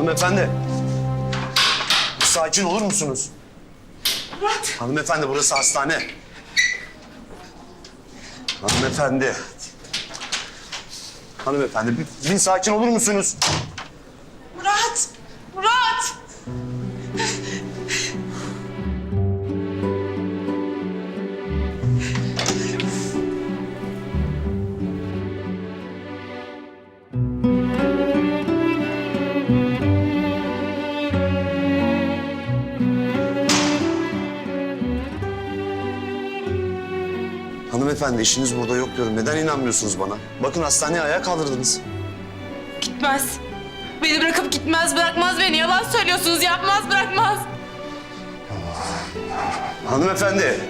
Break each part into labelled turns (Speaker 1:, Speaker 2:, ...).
Speaker 1: Hanımefendi. Sakin olur musunuz?
Speaker 2: Murat.
Speaker 1: Hanımefendi burası hastane. Hanımefendi. Hanımefendi bir, bir sakin olur musunuz? Hanımefendi işiniz burada yok diyorum. Neden inanmıyorsunuz bana? Bakın hastaneye ayağa kaldırdınız.
Speaker 3: Gitmez. Beni bırakıp gitmez, bırakmaz beni. Yalan söylüyorsunuz, yapmaz, bırakmaz.
Speaker 1: Hanımefendi.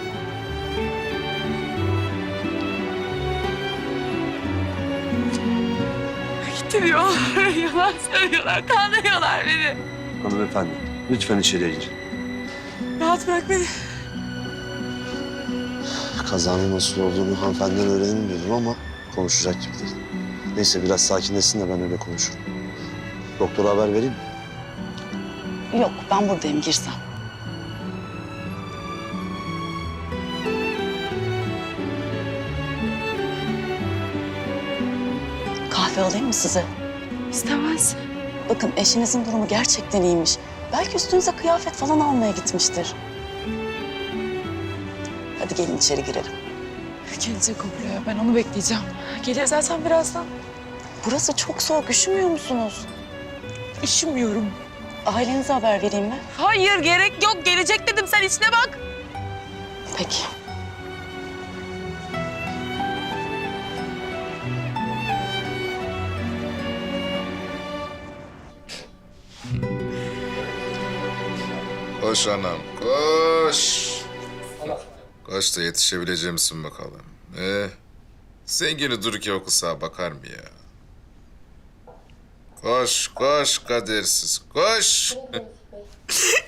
Speaker 3: Gitti diyorlar, yalan söylüyorlar, kandırıyorlar beni.
Speaker 1: Hanımefendi lütfen içeriye girin.
Speaker 3: Rahat bırak beni.
Speaker 1: Kazanın nasıl olduğunu hanımefendiden öğrenelim diyordum ama konuşacak gibi değil. Neyse biraz sakinleşsin de ben öyle konuşurum. Doktora haber vereyim mi?
Speaker 4: Yok ben buradayım girsem. Kahve alayım mı size?
Speaker 3: İstemez.
Speaker 4: Bakın eşinizin durumu gerçekten iyiymiş. Belki üstünüze kıyafet falan almaya gitmiştir. Hadi gelin içeri girelim.
Speaker 3: Gelecek o buraya, ben onu bekleyeceğim. Gelir zaten birazdan.
Speaker 4: Burası çok soğuk, üşümüyor musunuz?
Speaker 3: Üşümüyorum.
Speaker 4: Ailenize haber vereyim mi?
Speaker 3: Hayır, gerek yok. Gelecek dedim, sen içine bak.
Speaker 4: Peki.
Speaker 5: Koş anam, koş. Koş da yetişebilecek misin bakalım. Ee, zengini dur ki okusa bakar mı ya? Koş, koş kadersiz, koş.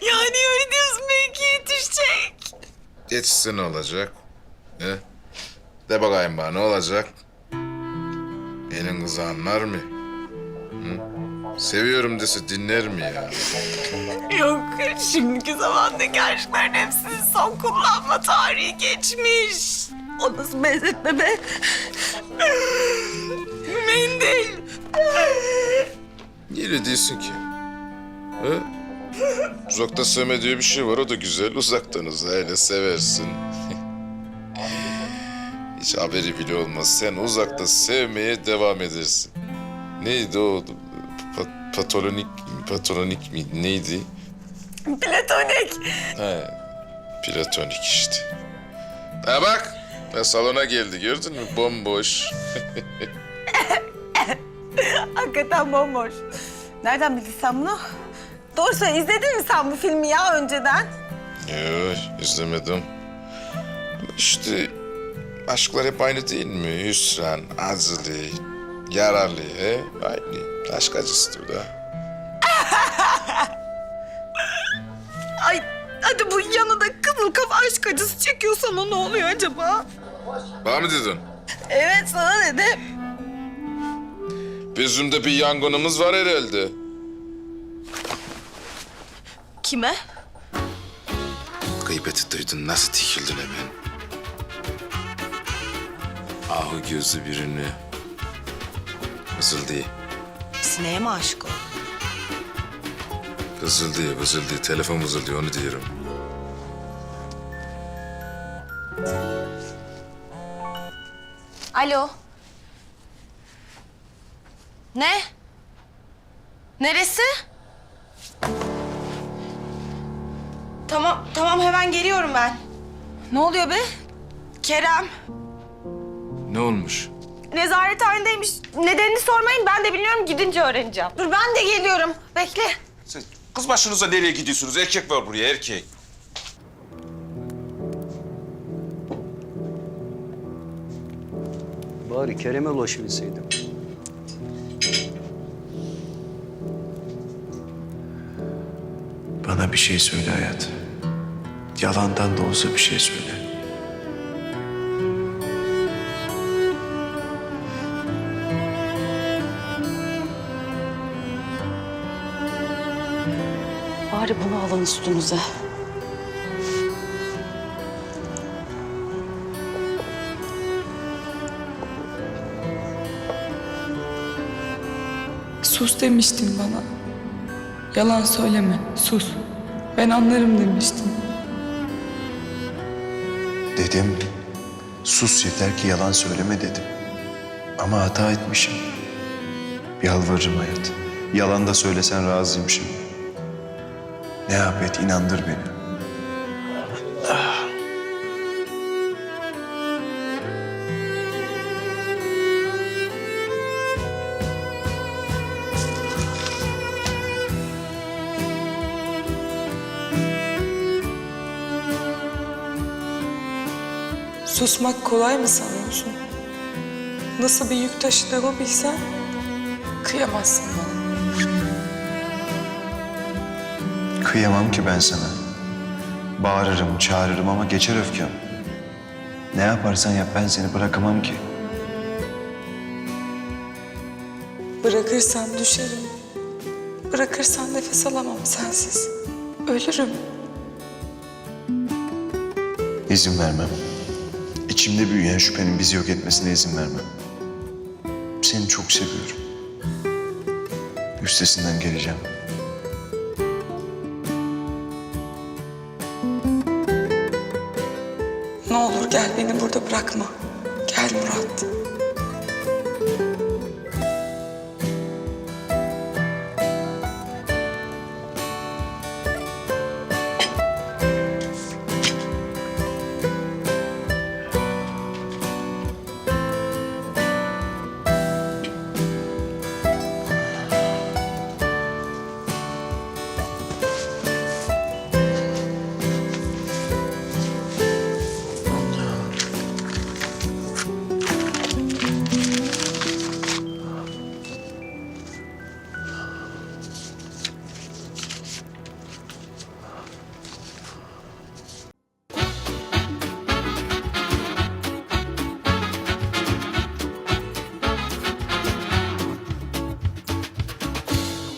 Speaker 3: Yani öyle diyorsun, belki yetişecek.
Speaker 5: Yetişse ne olacak? He? De bakayım bana ne olacak? Benim kızı anlar mı? Hı? Seviyorum dese dinler mi ya?
Speaker 3: Yok, şimdiki zamandaki aşkların hepsinin son kullanma tarihi geçmiş. O nasıl benzetme be? Mendil.
Speaker 5: Niye öyle değilsin ki? He? Uzakta sevme diye bir şey var, o da güzel. Uzaktan uzağa öyle seversin. Hiç haberi bile olmaz. Sen uzakta sevmeye devam edersin. Neydi o? Pa- patolonik, patolonik mi? Neydi?
Speaker 3: Platonik.
Speaker 5: He, platonik işte. Ha bak, ya salona geldi gördün mü? Bomboş.
Speaker 2: Hakikaten bomboş. Nereden bildin sen bunu? Doğru söyle izledin mi sen bu filmi ya önceden?
Speaker 5: Yok, izlemedim. İşte aşklar hep aynı değil mi? Hüsran, acılı, yararlı, he? Aynı. Aşk acısıdır da.
Speaker 2: Ay hadi bu yanında kızıl kafa aşk acısı çekiyor sana ne oluyor acaba?
Speaker 5: Bana mı dedin?
Speaker 2: Evet sana dedim.
Speaker 5: Bizim de bir yangınımız var herhalde.
Speaker 2: Kime?
Speaker 5: Gıybeti duydun, nasıl dikildin hemen? Ahu gözlü birini. Vızıldı,
Speaker 2: Sineğe mi aşık oldun?
Speaker 5: vızıldı, vızıldı. Telefon vızıldı, onu diyorum.
Speaker 3: Alo. Ne? Neresi?
Speaker 2: Tamam tamam hemen geliyorum ben. Ne oluyor be? Kerem.
Speaker 5: Ne olmuş?
Speaker 2: Nezarethanedeymiş. Nedenini sormayın ben de bilmiyorum gidince öğreneceğim. Dur ben de geliyorum. Bekle.
Speaker 6: Siz kız başınıza nereye gidiyorsunuz? Erkek var buraya erkek.
Speaker 7: Bari Kerem'e ulaşabilseydim.
Speaker 8: Bana bir şey söyle hayat. Yalandan da olsa bir şey söyle.
Speaker 4: Bari bunu alın üstünüze.
Speaker 9: Sus demiştin bana. Yalan söyleme, sus. Ben anlarım demiştin.
Speaker 8: Dedim, sus yeter ki yalan söyleme dedim. Ama hata etmişim. Yalvarırım hayat. Yalan da söylesen razıyım şimdi. Ne yap inandır beni.
Speaker 9: Susmak kolay mı sanıyorsun? Nasıl bir yük taşıdığımı bilsen kıyamazsın bana.
Speaker 8: Kıyamam ki ben sana. Bağırırım, çağırırım ama geçer öfkem. Ne yaparsan yap ben seni bırakamam ki.
Speaker 9: Bırakırsan düşerim. Bırakırsan nefes alamam sensiz. Ölürüm.
Speaker 8: İzin vermem. İçimde büyüyen şüphenin bizi yok etmesine izin vermem. Seni çok seviyorum. Üstesinden geleceğim.
Speaker 9: Gel beni burada bırakma. Gel Murat.